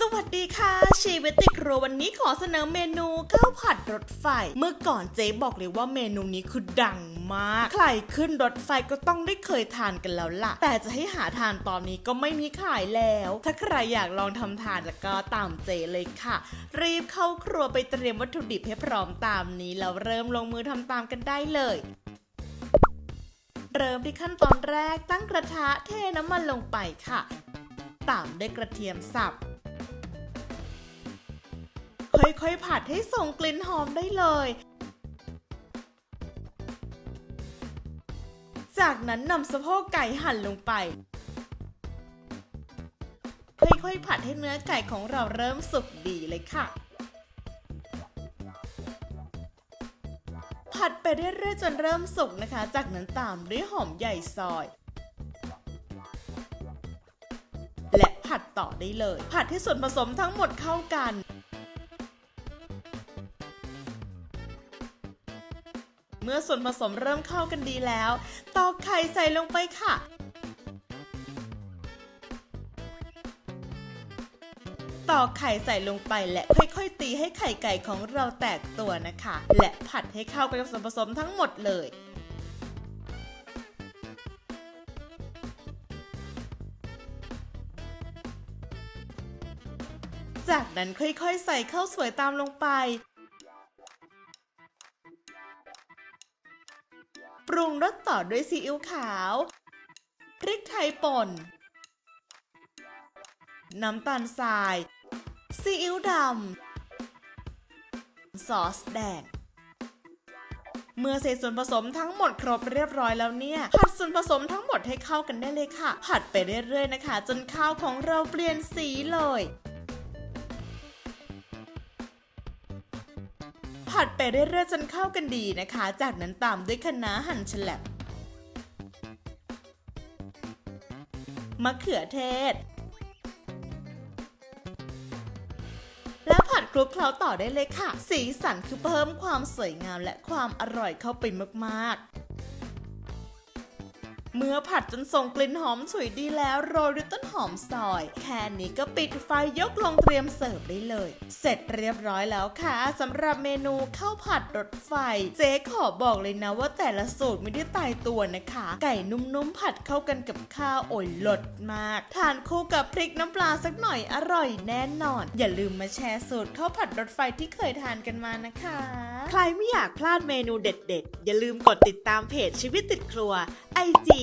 สวัสดีค่ะ ชีวิตติดครัววันนี้ขอเสนอเมนูข้าวผัดรถไฟ เมื่อก่อนเจ๊บอกเลยว่าเมนูนี้คือดังมาก ใครขึ้นรถไฟก็ต้องได้เคยทานกันแล้วล่ะ แต่จะให้หาทานตอนนี้ก็ไม่มีขายแล้ว ถ้าใครอยากลองทำทานแล้วก็ตามเจ๊เลยค่ะ รีบเข้าครัวไปเตรียมวัตถุดิบให้พร้อมตามนี้แล้วเริ่มลงมือทำตามกันได้เลยเริ่มที่ขั้นตอนแรกตั้งกระทะเทน้ำมันลงไปค่ะ ตามด้วยกระเทียมสับ ค่อยๆผัดให้ส่งกลิ่นหอมได้เลย จากนั้นนำสะโพกไก่หั่นลงไป ค่อยๆผัดให้เนื้อไก่ของเราเริ่มสุกดีเลยค่ะ ผัดไปเรื่อยๆจนเริ่มสุกนะคะ จากนั้นตามด้วยหอมใหญ่ซอยและผัดต่อได้เลย ผัดให้ส่วนผสมทั้งหมดเข้ากัน มื่อส่วนผสมเริ่มเข้ากันดีแล้ว ตอกไข่ใส่ลงไปค่ะตอกไข่ใส่ลงไปและค่อยๆ ตีให้ไข่ไก่ของเราแตกตัวนะคะ และผัดให้เข้ากันกับส่วนผสมทั้งหมดเลย จากนั้นค่อยๆ ใส่ข้าวสวยตามลงไป ปรุงรสต่อด้วยซีอิ๊วขาว พริกไทยป่น น้ำตาลทราย ซีอิ๊วดำ ซอสแดง เมื่อเศษส่วนผสมทั้งหมดครบเรียบร้อยแล้วเนี่ย ผัดส่วนผสมทั้งหมดให้เข้ากันได้เลยค่ะ ผัดไปเรื่อยๆนะคะ จนข้าวของเราเปลี่ยนสีเลย ผัดไปเรื่อยๆจนเข้ากันดีนะคะ จากนั้นตามด้วยคะน้าหั่นฉลับมะเขือเทศ แล้วผัดคลุกเคล้าต่อได้เลยค่ะ สีสันคือเพิ่มความสวยงามและความอร่อยเข้าไปมากๆ เมื่อผัดจนส่งกลิ่นหอมฉุยดีแล้วโรยด้วยต้นหอมซอย แค่นี้ก็ปิดไฟยกลงเตรียมเสิร์ฟได้เลย เสร็จเรียบร้อยแล้วค่ะสำหรับเมนูข้าวผัดรถไฟ เจ๊ขอบอกเลยนะว่าแต่ละสูตรไม่ได้ตายตัวนะคะ ไก่นุ่มๆผัดเข้ากันกับข้าวโอยลดมาก ทานคู่กับพริกน้ำปลาสักหน่อยอร่อยแน่นอน อย่าลืมมาแชร์สูตรข้าวผัดรถไฟที่เคยทานกันมานะคะ ใครไม่อยากพลาดเมนูเด็ด ๆ อย่าลืมกดติดตามเพจชีวิตติดครัว IG